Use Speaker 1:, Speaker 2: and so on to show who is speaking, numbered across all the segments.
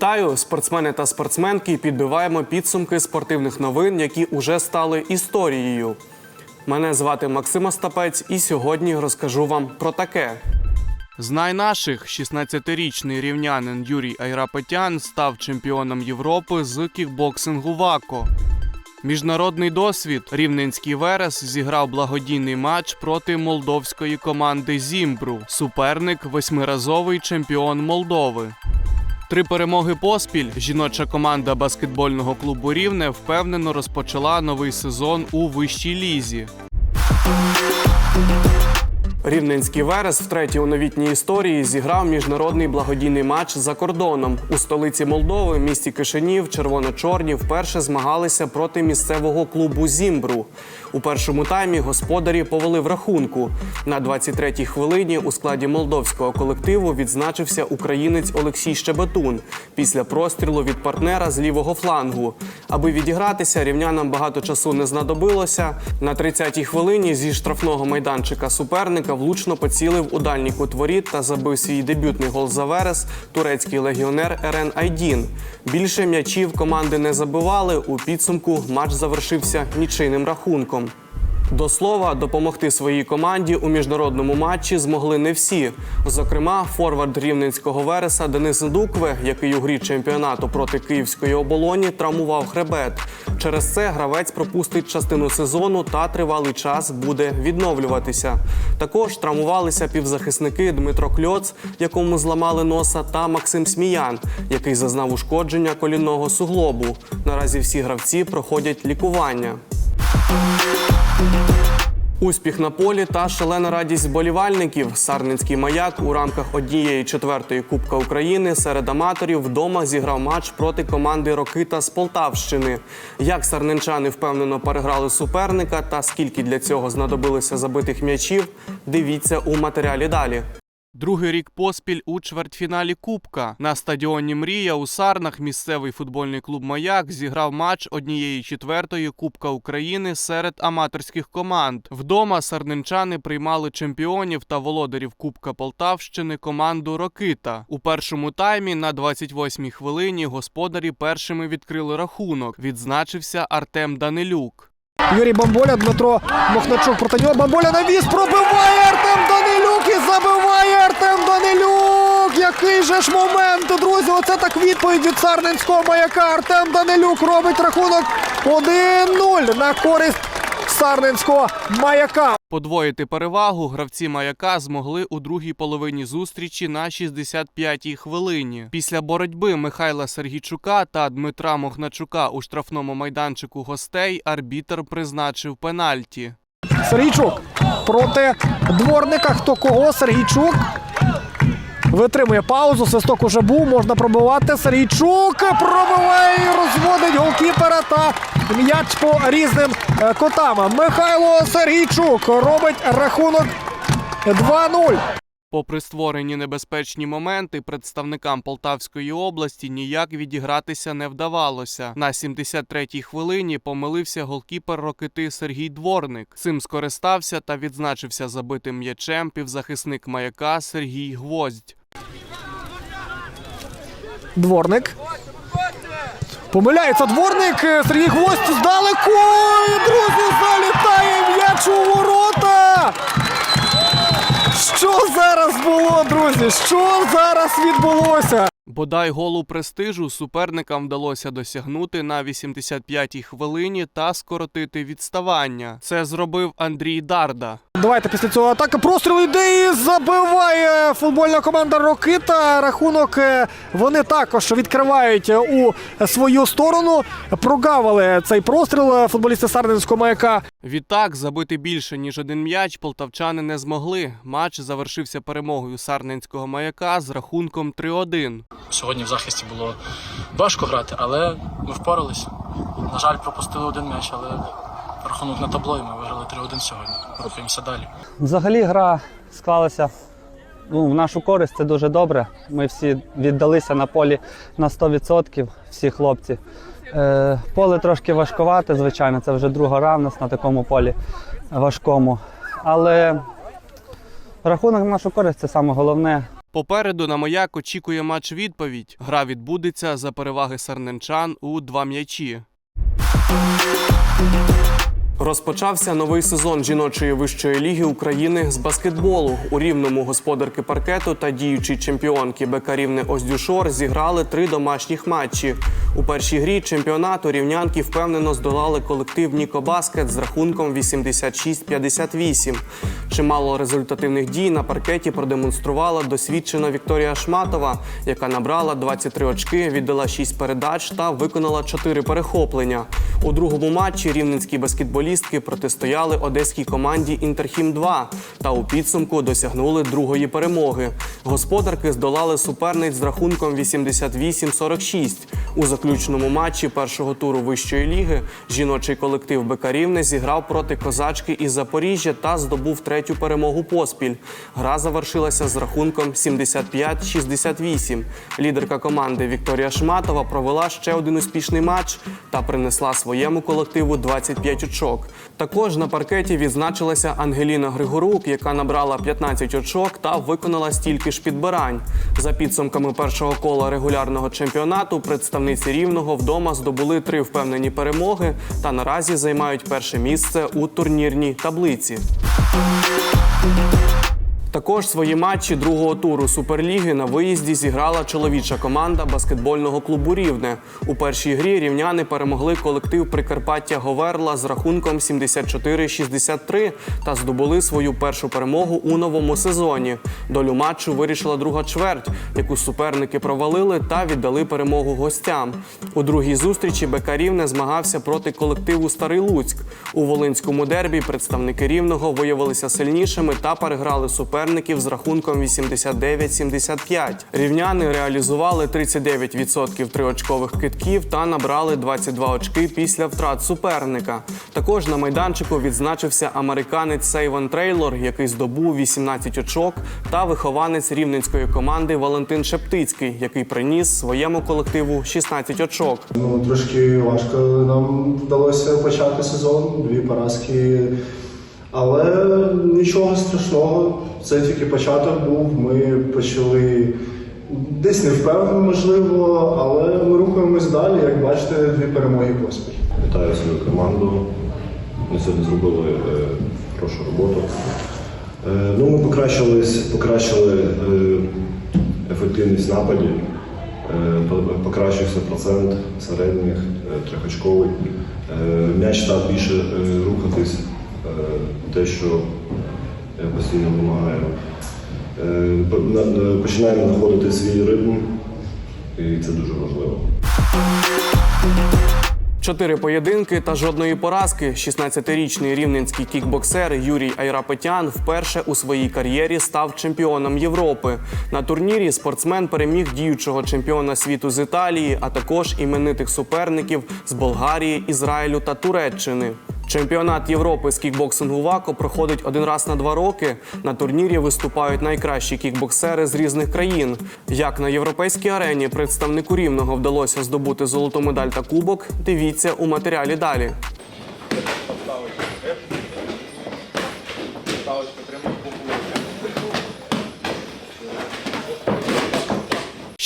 Speaker 1: Вітаю, спортсмени та спортсменки. Підбиваємо підсумки спортивних новин, які уже стали історією. Мене звати Максим Остапець, і сьогодні розкажу вам про таке. Знай наших 16-річний рівнянин Юрій Айрапетян став чемпіоном Європи з кікбоксингу ВАКО. Міжнародний досвід Рівненський Верес зіграв благодійний матч проти молдовської команди Зімбру. Суперник восьмиразовий чемпіон Молдови. Три перемоги поспіль. Жіноча команда баскетбольного клубу Рівне впевнено розпочала новий сезон у вищій лізі. Рівненський Верес втретє у новітній історії зіграв міжнародний благодійний матч за кордоном. У столиці Молдови, місті Кишинів, червоно-чорні вперше змагалися проти місцевого клубу Зімбру. У першому таймі господарі повели в рахунку. На 23-й хвилині у складі молдовського колективу відзначився українець Олексій Щебетун після прострілу від партнера з лівого флангу. Аби відігратися, рівнянам багато часу не знадобилося. На 30-й хвилині зі штрафного майданчика суперника влучно поцілив у дальній кут воріт та забив свій дебютний гол за верес турецький легіонер Ерен Айдін. Більше м'ячів команди не забивали. У підсумку матч завершився нічийним рахунком. До слова, допомогти своїй команді у міжнародному матчі змогли не всі. Зокрема, форвард рівненського вереса Денис Дукве, який у грі чемпіонату проти київської оболоні травмував хребет. Через це гравець пропустить частину сезону та тривалий час буде відновлюватися. Також травмувалися півзахисники Дмитро Кльоц, якому зламали носа, та Максим Сміян, який зазнав ушкодження колінного суглобу. Наразі всі гравці проходять лікування. Успіх на полі та шалена радість болівальників. Сарненський маяк у рамках однієї четвертої Кубка України серед аматорів вдома зіграв матч проти команди Рокита з Полтавщини. Як сарненчани впевнено переграли суперника та скільки для цього знадобилося забитих м'ячів, дивіться у матеріалі далі. Другий рік поспіль у чвертьфіналі Кубка на стадіоні Мрія у Сарнах місцевий футбольний клуб Маяк зіграв матч однієї четвертої Кубка України серед аматорських команд. Вдома сарненчани приймали чемпіонів та володарів Кубка Полтавщини команду Рокита. У першому таймі на 28-й хвилині господарі першими відкрили рахунок. Відзначився Артем Данилюк.
Speaker 2: Юрій Бамболя, Дмитро Мохначук проти нього. Бамболя навіс, пробиває Артем Данилюк і забиває Артем Данилюк. Який же ж момент, друзі. Оце так відповідь від Сарненського маяка. Артем Данилюк робить рахунок 1-0 на користь сарненського маяка.
Speaker 1: Подвоїти перевагу гравці маяка змогли у другій половині зустрічі на 65-й хвилині. Після боротьби Михайла Сергійчука та Дмитра Мохначука у штрафному майданчику гостей арбітр призначив пенальті.
Speaker 2: Сергійчук проти дворника. Хто кого? Сергійчук. Витримує паузу. Свисток уже був. Можна пробивати. Сергійчук пробиває і розводить голкіпера та м'яч по різним е, котам. Михайло Сергійчук робить рахунок 2-0.
Speaker 1: Попри створені небезпечні моменти, представникам Полтавської області ніяк відігратися не вдавалося. На 73-й хвилині помилився голкіпер Рокити Сергій Дворник. Цим скористався та відзначився забитим м'ячем півзахисник маяка Сергій Гвоздь.
Speaker 2: Дворник. Помиляється дворник. Е, Сергій Гвоздь здалеку. І, Друзі, залітає м'яч у ворота. Що зараз було, друзі? Що зараз відбулося?
Speaker 1: Бодай голу престижу суперникам вдалося досягнути на 85-й хвилині та скоротити відставання. Це зробив Андрій Дарда.
Speaker 2: Давайте після цього атаки простріл йде і забиває футбольна команда Рокита. Рахунок е, вони також відкривають е, у свою сторону. Прогавили цей простріл е, футболісти Сарненського маяка.
Speaker 1: Відтак забити більше ніж один м'яч полтавчани не змогли. Матч завершився перемогою сарненського маяка з рахунком 3-1.
Speaker 3: Сьогодні в захисті було важко грати, але ми впоралися. На жаль, пропустили один м'яч, але рахунок на табло і ми виграли 3-1 сьогодні. Рухаємося далі.
Speaker 4: Взагалі гра склалася ну, в нашу користь, це дуже добре. Ми всі віддалися на полі на 100%, всі хлопці. Е, поле трошки важкувате, звичайно, це вже друга гра на такому полі важкому. Але рахунок в нашу користь це саме головне.
Speaker 1: Попереду на маяк очікує матч відповідь. Гра відбудеться за переваги сарненчан у два м'ячі. Розпочався новий сезон жіночої вищої ліги України з баскетболу. У рівному господарки паркету та діючі чемпіонки БК Рівне Оздюшор зіграли три домашніх матчі. У першій грі чемпіонату рівнянки впевнено здолали колектив Ніко Баскет з рахунком 86-58. Чимало результативних дій на паркеті продемонструвала досвідчена Вікторія Шматова, яка набрала 23 очки, віддала 6 передач та виконала 4 перехоплення. У другому матчі рівненські баскетболістки протистояли одеській команді Інтерхім 2 та у підсумку досягнули другої перемоги. Господарки здолали суперниць з рахунком 88-46. У заключному матчі першого туру вищої ліги жіночий колектив БК Рівне зіграв проти козачки із Запоріжжя та здобув третю перемогу поспіль. Гра завершилася з рахунком 75-68. Лідерка команди Вікторія Шматова провела ще один успішний матч та принесла своєму колективу 25 очок. Також на паркеті відзначилася Ангеліна Григорук, яка набрала 15 очок та виконала стільки ж підбирань. За підсумками першого кола регулярного чемпіонату представниці рівного вдома здобули три впевнені перемоги та наразі займають перше місце у турнірній таблиці. Також свої матчі другого туру Суперліги на виїзді зіграла чоловіча команда баскетбольного клубу Рівне. У першій грі рівняни перемогли колектив Прикарпаття Говерла з рахунком 74-63 та здобули свою першу перемогу у новому сезоні. Долю матчу вирішила друга чверть, яку суперники провалили та віддали перемогу гостям. У другій зустрічі БК Рівне змагався проти колективу Старий Луцьк. У Волинському дербі представники Рівного виявилися сильнішими та переграли суперників з рахунком 89-75. Рівняни реалізували 39% триочкових китків та набрали 22 очки після втрат суперника. Також на майданчику відзначився американець Сейван Трейлор, який здобув 18 очок, та вихованець рівненської команди Валентин Шептицький, який приніс своєму колективу 16 очок.
Speaker 5: Ну, трошки важко нам вдалося почати сезон, дві поразки. Але нічого страшного, це тільки початок був. Ми почали десь не впевнено, можливо, але ми рухаємось далі. Як бачите, дві перемоги поспіль.
Speaker 6: Вітаю свою команду. Ми сьогодні зробили е, хорошу роботу. Е, ну, ми покращились, покращили е, ефективність нападів, е, покращився процент середніх, трьохочковий. М'яч став більше рухатись, те, що постійно е, починаємо знаходити свій ритм, і це дуже важливо.
Speaker 1: Чотири поєдинки та жодної поразки. 16-річний рівненський кікбоксер Юрій Айрапетян вперше у своїй кар'єрі став чемпіоном Європи. На турнірі спортсмен переміг діючого чемпіона світу з Італії, а також іменитих суперників з Болгарії, Ізраїлю та Туреччини. Чемпіонат Європи з кікбоксингу ВАКО проходить один раз на два роки. На турнірі виступають найкращі кікбоксери з різних країн. Як на європейській арені представнику рівного вдалося здобути золоту медаль та кубок, дивіться у матеріалі далі.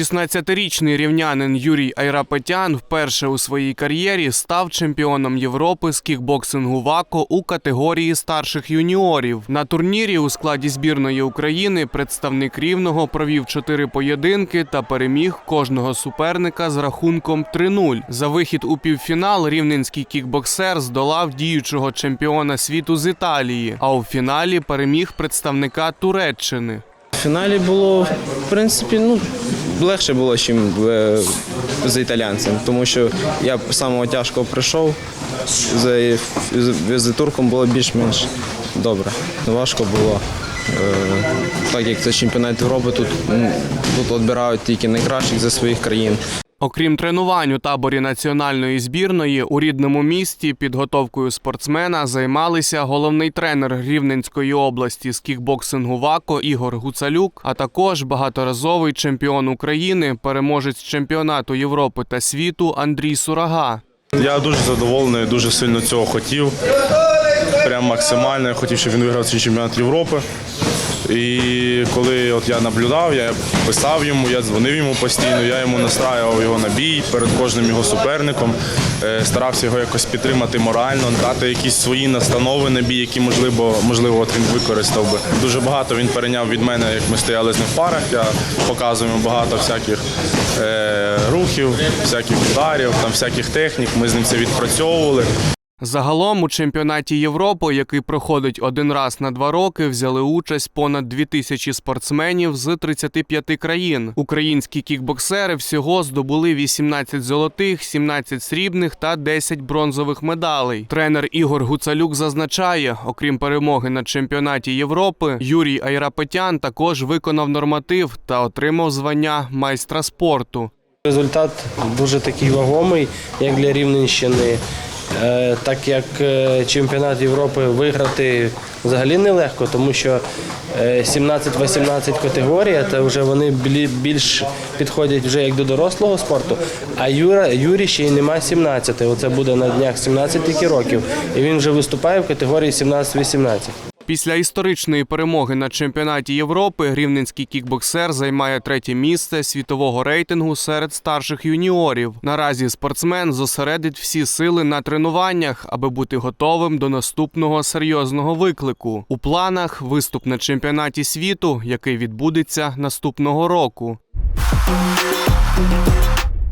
Speaker 1: 16-річний рівнянин Юрій Айрапетян вперше у своїй кар'єрі став чемпіоном Європи з кікбоксингу ВАКО у категорії старших юніорів. На турнірі у складі збірної України представник рівного провів чотири поєдинки та переміг кожного суперника з рахунком 3-0. За вихід у півфінал рівненський кікбоксер здолав діючого чемпіона світу з Італії, а у фіналі переміг представника Туреччини.
Speaker 7: Фіналі було, в принципі, ну, легше було, ніж з італійцем, тому що я самого тяжкого прийшов, з, з, з турком було більш-менш добре. Важко було. Е, Так як це чемпіонат Європи, тут, тут відбирають тільки найкращих зі своїх країн.
Speaker 1: Окрім тренувань у таборі національної збірної, у рідному місті підготовкою спортсмена займалися головний тренер Рівненської області з кікбоксингу ВАКО Ігор Гуцалюк, а також багаторазовий чемпіон України, переможець чемпіонату Європи та світу Андрій Сурага.
Speaker 8: Я дуже задоволений, дуже сильно цього хотів. Прям максимально. Я хотів, щоб він виграв цей чемпіонат Європи. І коли от я наблюдав, я писав йому, я дзвонив йому постійно, я йому настраював його на бій перед кожним його суперником, е, старався його якось підтримати морально, дати якісь свої настанови на бій, які можливо, можливо, от він використав би. Дуже багато він перейняв від мене, як ми стояли з ним в парах. Я показую йому багато всяких е, рухів, всяких ударів, там всяких технік. Ми з ним це відпрацьовували.
Speaker 1: Загалом у чемпіонаті Європи, який проходить один раз на два роки, взяли участь понад 2000 спортсменів з 35 країн. Українські кікбоксери всього здобули 18 золотих, 17 срібних та 10 бронзових медалей. Тренер Ігор Гуцалюк зазначає, окрім перемоги на чемпіонаті Європи, Юрій Айрапетян також виконав норматив та отримав звання майстра спорту.
Speaker 9: Результат дуже такий вагомий, як для Рівненщини. Е, Так як е, чемпіонат Європи виграти взагалі нелегко, тому що е, 17-18 категорія, то вже вони більш підходять вже як до дорослого спорту. А Юра, Юрі ще й нема 17. Оце буде на днях 17 тільки років. І він вже виступає в категорії 17-18.
Speaker 1: Після історичної перемоги на чемпіонаті Європи рівненський кікбоксер займає третє місце світового рейтингу серед старших юніорів. Наразі спортсмен зосередить всі сили на тренуваннях, аби бути готовим до наступного серйозного виклику. У планах виступ на чемпіонаті світу, який відбудеться наступного року.